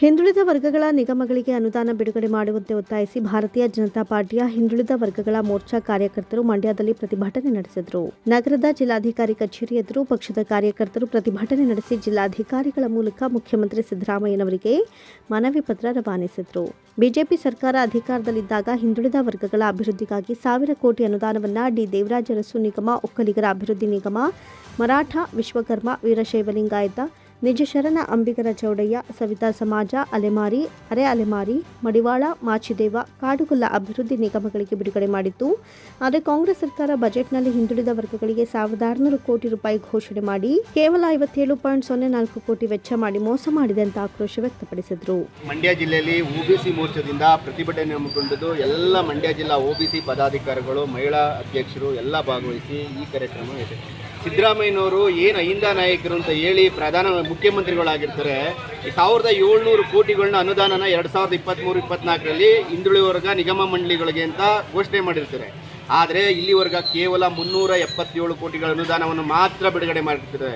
ಹಿಂದುಳಿದ ವರ್ಗಗಳ ನಿಗಮಗಳಿಗೆ ಅನುದಾನ ಬಿಡುಗಡೆ ಮಾಡುವಂತೆ ಒತ್ತಾಯಿಸಿ ಭಾರತೀಯ ಜನತಾ ಪಾರ್ಟಿಯ ಹಿಂದುಳಿದ ವರ್ಗಗಳ ಮೋರ್ಚಾ ಕಾರ್ಯಕರ್ತರು ಮಂಡ್ಯದಲ್ಲಿ ಪ್ರತಿಭಟನೆ ನಡೆಸಿದರು. ನಗರದ ಜಿಲ್ಲಾಧಿಕಾರಿ ಕಚೇರಿ ಎದುರು ಪಕ್ಷದ ಕಾರ್ಯಕರ್ತರು ಪ್ರತಿಭಟನೆ ನಡೆಸಿ ಜಿಲ್ಲಾಧಿಕಾರಿಗಳ ಮೂಲಕ ಮುಖ್ಯಮಂತ್ರಿ ಸಿದ್ದರಾಮಯ್ಯನವರಿಗೆ ಮನವಿ ಪತ್ರ ರವಾನಿಸಿದರು. ಬಿಜೆಪಿ ಸರ್ಕಾರ ಅಧಿಕಾರದಲ್ಲಿದ್ದಾಗ ಹಿಂದುಳಿದ ವರ್ಗಗಳ ಅಭಿವೃದ್ಧಿಗಾಗಿ ಸಾವಿರ ಕೋಟಿ ಅನುದಾನವನ್ನು ಡಿ. ದೇವರಾಜ ಅರಸು ನಿಗಮ, ಒಕ್ಕಲಿಗರ ಅಭಿವೃದ್ಧಿ ನಿಗಮ, ಮರಾಠ ವಿಶ್ವಕರ್ಮ ವೀರಶೈವಲಿಂಗಾಯತ ನಿಜ ಶರಣ ಅಂಬಿಗರ ಚೌಡಯ್ಯ, ಸವಿತಾ ಸಮಾಜ, ಅಲೆಮಾರಿ, ಅರೆ ಅಲೆಮಾರಿ, ಮಡಿವಾಳ, ಮಾಚಿದೇವ, ಕಾಡುಗೊಲ್ಲ ಅಭಿವೃದ್ಧಿ ನಿಗಮಗಳಿಗೆ ಬಿಡುಗಡೆ ಮಾಡಿತ್ತು ಆದರೆ ಕಾಂಗ್ರೆಸ್ ಸರ್ಕಾರ ಬಜೆಟ್ನಲ್ಲಿ ಹಿಂದುಳಿದ ವರ್ಗಗಳಿಗೆ ಸಾವಿರದ ಆರುನೂರು ಕೋಟಿ ರೂಪಾಯಿ ಘೋಷಣೆ ಮಾಡಿ, ಕೇವಲ ಐವತ್ತೇಳು ಪಾಯಿಂಟ್ ಸೊನ್ನೆ ನಾಲ್ಕು ಕೋಟಿ ವೆಚ್ಚ ಮಾಡಿ ಮೋಸ ಮಾಡಿದೆ ಅಂತ ಆಕ್ರೋಶ ವ್ಯಕ್ತಪಡಿಸಿದರು. ಮಂಡ್ಯ ಜಿಲ್ಲೆಯಲ್ಲಿ ಒಬಿಸಿ ಮೋರ್ಚಾದಿಂದ ಪ್ರತಿಭಟನೆ ಹಮ್ಮಿಕೊಂಡಿದ್ದು ಎಲ್ಲ ಮಂಡ್ಯ ಜಿಲ್ಲಾ ಒಬಿಸಿ ಪದಾಧಿಕಾರಿಗಳು, ಮಹಿಳಾ ಅಧ್ಯಕ್ಷರು ಎಲ್ಲ ಭಾಗವಹಿಸಿ ಈ ಕಾರ್ಯಕ್ರಮ ಇದೆ. ಸಿದ್ದರಾಮಯ್ಯನವರು ಏನು ಅಹಿಂದ ನಾಯಕರು ಅಂತ ಹೇಳಿ ಪ್ರಧಾನ ಮುಖ್ಯಮಂತ್ರಿಗಳಾಗಿರ್ತಾರೆ, ಸಾವಿರದ ಏಳ್ನೂರು ಕೋಟಿಗಳನ್ನ ಅನುದಾನನ ಎರಡು ಸಾವಿರದ ಇಪ್ಪತ್ತ್ಮೂರು ಇಪ್ಪತ್ನಾಲ್ಕರಲ್ಲಿ ಹಿಂದುಳಿದ ವರ್ಗ ನಿಗಮ ಮಂಡಳಿಗಳಿಗೆ ಅಂತ ಘೋಷಣೆ ಮಾಡಿರ್ತಾರೆ. ಆದರೆ ಇಲ್ಲಿವರೆಗ ಕೇವಲ ಮುನ್ನೂರ ಎಪ್ಪತ್ತೇಳು ಕೋಟಿಗಳ ಅನುದಾನವನ್ನು ಮಾತ್ರ ಬಿಡುಗಡೆ ಮಾಡಿರ್ತಾರೆ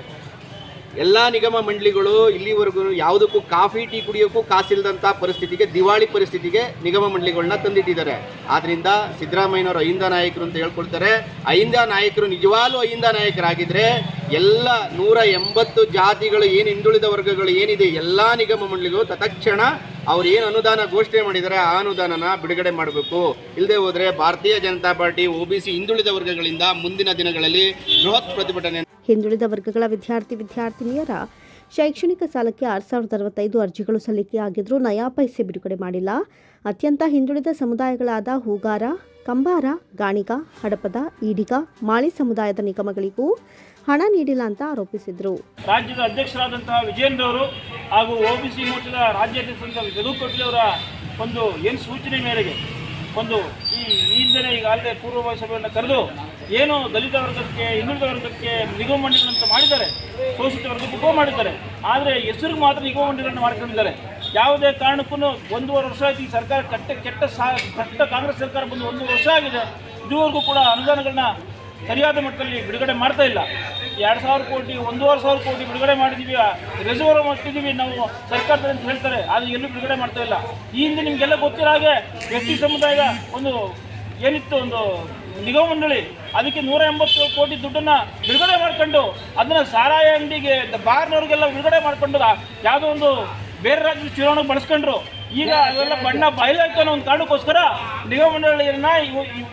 ಎಲ್ಲ ನಿಗಮ ಮಂಡಳಿಗಳು ಇಲ್ಲಿವರೆಗೂ ಯಾವುದಕ್ಕೂ ಕಾಫಿ, ಟೀ ಕುಡಿಯೋಕ್ಕೂ ಕಾಸಿಲ್ಲದಂಥ ಪರಿಸ್ಥಿತಿಗೆ, ದಿವಾಳಿ ಪರಿಸ್ಥಿತಿಗೆ ನಿಗಮ ಮಂಡಳಿಗಳನ್ನ ತಂದಿಟ್ಟಿದ್ದಾರೆ. ಆದ್ದರಿಂದ ಸಿದ್ದರಾಮಯ್ಯನವರು ಅಹಿಂದ ನಾಯಕರು ಅಂತ ಹೇಳ್ಕೊಳ್ತಾರೆ. ಅಹಿಂದ ನಾಯಕರು ನಿಜವಾಗ್ಲೂ ಅಹಿಂದ ನಾಯಕರಾಗಿದ್ರೆ ಎಲ್ಲ ನೂರ ಎಂಬತ್ತು ಜಾತಿಗಳು, ಏನು ಹಿಂದುಳಿದ ವರ್ಗಗಳು ಏನಿದೆ, ಎಲ್ಲ ನಿಗಮ ಮಂಡಳಿಗಳು ತತ್ಕ್ಷಣ ಅವ್ರು ಏನು ಅನುದಾನ ಘೋಷಣೆ ಮಾಡಿದರೆ, ಆ ಅನುದಾನನ ಬಿಡುಗಡೆ ಮಾಡಬೇಕು. ಇಲ್ಲದೆ ಹೋದರೆ Bharatiya Janata party, O B C ಹಿಂದುಳಿದ ವರ್ಗಗಳಿಂದ ಮುಂದಿನ ದಿನಗಳಲ್ಲಿ ಬೃಹತ್ ಪ್ರತಿಭಟನೆ ಹಿಂದುಳಿದ ವರ್ಗಗಳ ವಿದ್ಯಾರ್ಥಿ ವಿದ್ಯಾರ್ಥಿನಿಯರ ಶೈಕ್ಷಣಿಕ ಸಾಲಕ್ಕೆ ಆರು ಸಾವಿರದ ಅರವತ್ತೈದು ಅರ್ಜಿಗಳು ಸಲ್ಲಿಕೆಯಾಗಿದ್ದರೂ ನಯಾ ಪೈಸೆ ಬಿಡುಗಡೆ ಮಾಡಿಲ್ಲ. ಅತ್ಯಂತ ಹಿಂದುಳಿದ ಸಮುದಾಯಗಳಾದ ಹೂಗಾರ, ಕಂಬಾರ, ಗಾಣಿಗ, ಹಡಪದ, ಈಡಿಗ, ಮಾಳಿ ಸಮುದಾಯದ ನಿಗಮಗಳಿಗೂ ಹಣ ನೀಡಿಲ್ಲ ಅಂತ ಆರೋಪಿಸಿದರು. ರಾಜ್ಯದ ಅಧ್ಯಕ್ಷರಾದಂತಹ ವಿಜೇಂದ್ರ ಅವರು ಹಾಗೂ ಒ ಬಿ ಸಿ ಮೋರ್ಚಾದ ಕಟ್ಲಿ ಅವರ ಒಂದು ಏನು ಸೂಚನೆ ಮೇರೆಗೆ ಒಂದು ಈ ಈಗಾಗಲೇ ಪೂರ್ವಭಾವಿ ಸಭೆಯನ್ನು ಕರೆದು ಏನು ದಲಿತ ವರ್ಗಕ್ಕೆ ಹಿಂದುಳಿದ ವರ್ಗಕ್ಕೆ ನಿಗಮ ಮಂಡಳಿಗಳಂತ ಮಾಡಿದ್ದಾರೆ. ಶೋಷಿತ ವರ್ಗಕ್ಕೆ ಗೋ ಮಾಡಿದ್ದಾರೆ. ಆದರೆ ಹೆಸರಿಗೆ ಮಾತ್ರ ನಿಗಮ ಮಂಡಳಿಗಳನ್ನು ಮಾಡ್ಕೊಂಡಿದ್ದಾರೆ. ಯಾವುದೇ ಕಾರಣಕ್ಕೂ ಒಂದೂವರೆ ವರ್ಷ ಆಯ್ತು ಈ ಸರ್ಕಾರ ಕೆಟ್ಟ ಕೆಟ್ಟ ಸಾ, ಕೆಟ್ಟ ಕಾಂಗ್ರೆಸ್ ಸರ್ಕಾರ ಬಂದು ಒಂದು ವರ್ಷ ಆಗಿದೆ. ಇದುವರೆಗೂ ಕೂಡ ಅನುದಾನಗಳನ್ನ ಸರಿಯಾದ ಮಟ್ಟದಲ್ಲಿ ಬಿಡುಗಡೆ ಮಾಡ್ತಾ ಇಲ್ಲ. ಎರಡು ಸಾವಿರ ಕೋಟಿ, ಒಂದೂವರೆ ಸಾವಿರ ಕೋಟಿ ಬಿಡುಗಡೆ ಮಾಡಿದ್ದೀವಿ ರಿಸರ್ವ್ ಮಾಡ್ತಿದ್ದೀವಿ ನಾವು ಸರ್ಕಾರದಲ್ಲಿ ಅಂತ ಹೇಳ್ತಾರೆ. ಆದರೆ ಎಲ್ಲೂ ಬಿಡುಗಡೆ ಮಾಡ್ತಾ ಇಲ್ಲ. ಈ ಹಿಂದೆ ನಿಮಗೆಲ್ಲ ಗೊತ್ತಿರೋ ಹಾಗೆ ಎಸ್ ಟಿ ಸಮುದಾಯದ ಒಂದು ಏನಿತ್ತು ಒಂದು ನಿಗಮ ಮಂಡಳಿ ಅದಕ್ಕೆ ನೂರ ಎಂಬತ್ತು ಕೋಟಿ ದುಡ್ಡನ್ನು ಬಿಡುಗಡೆ ಮಾಡ್ಕೊಂಡು ಅದನ್ನು ಸಾರಾಯ ಅಂಗಡಿಗೆ ಬಾರ್ನವ್ರಿಗೆಲ್ಲ ಬಿಡುಗಡೆ ಮಾಡಿಕೊಂಡು ಯಾವುದೋ ಒಂದು ಬೇರೆ ರಾಜ್ಯದ ಚುನಾವಣೆಗೆ ಬಳಸ್ಕೊಂಡ್ರು. ಈಗ ಅದೆಲ್ಲ ಬಣ್ಣ ಬಯಲಾಯ್ತು ಅನ್ನೋ ಒಂದು ಕಾರಣಕ್ಕೋಸ್ಕರ ನಿಗಮ ಮಂಡಳಿಯನ್ನ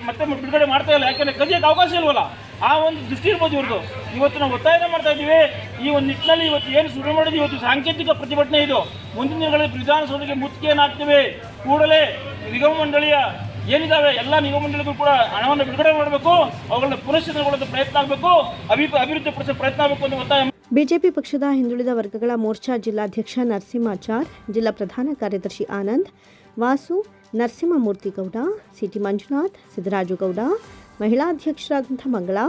ಮತ್ತೆ ಬಿಡುಗಡೆ ಮಾಡ್ತಾ ಇಲ್ಲ. ಯಾಕಂದ್ರೆ ಕದಿಯಕ್ಕೆ ಅವಕಾಶ ಇಲ್ವಲ್ಲ? ಆ ಒಂದು ದೃಷ್ಟಿ ಇರ್ಬೋದು ಇವ್ರದ್ದು ಇವತ್ತು ನಾವು ಒತ್ತಾಯನ ಮಾಡ್ತಾ ಇದ್ದೀವಿ. ಈ ಒಂದು ನಿಟ್ಟಿನಲ್ಲಿ ಇವತ್ತು ಏನು ಶುರು ಮಾಡಿದ್ವಿ? ಇವತ್ತು ಸಾಂಕೇತಿಕ ಪ್ರತಿಭಟನೆ ಇದು. ಮುಂದಿನ ದಿನಗಳಲ್ಲಿ ವಿಧಾನಸೌಧಕ್ಕೆ ಮುತ್ತಿಗೆಯನ್ನು ಏನಾಗ್ತೀವಿ ಕೂಡಲೇ ನಿಗಮ ಮಂಡಳಿಯ ಏನಿದಾವೆ ಎಲ್ಲ ನಿಗಮ ಮಂಡಳಿಗಳು ಕೂಡ ಹಣವನ್ನು ಬಿಡುಗಡೆ ಮಾಡಬೇಕು, ಅವುಗಳನ್ನ ಪುನಶ್ಚೇತನಗೊಳ್ಳೋದು ಪ್ರಯತ್ನ ಆಗಬೇಕು, ಅಭಿ, ಅಭಿವೃದ್ಧಿ ಪಡಿಸೋ ಪ್ರಯತ್ನ ಆಗಬೇಕು ಅಂತ ಒತ್ತಾಯ ಬಿಜೆಪಿ ಪಕ್ಷದ ಹಿಂದುಳಿದ ವರ್ಗಗಳ ಮೋರ್ಚಾ ಜಿಲ್ಲಾಧ್ಯಕ್ಷ ನರಸಿಂಹಾಚಾರ್, ಜಿಲ್ಲಾ ಪ್ರಧಾನ ಕಾರ್ಯದರ್ಶಿ ಆನಂದ್, ವಾಸು, ನರಸಿಂಹಮೂರ್ತಿಗೌಡ, ಸಿಟಿ ಮಂಜುನಾಥ್ ಸಿದ್ದರಾಜುಗೌಡ ಮಹಿಳಾಧ್ಯಕ್ಷರಾದಂಥ ಮಂಗಳಾ,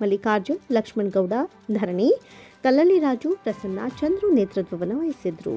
ಮಲ್ಲಿಕಾರ್ಜುನ್, ಲಕ್ಷ್ಮಣ್ ಗೌಡ, ಧರಣಿ ಕಲ್ಲಲಿ ರಾಜು, ಪ್ರಸನ್ನ ಚಂದ್ರು ನೇತೃತ್ವವನ್ನು ವಹಿಸಿದ್ರು.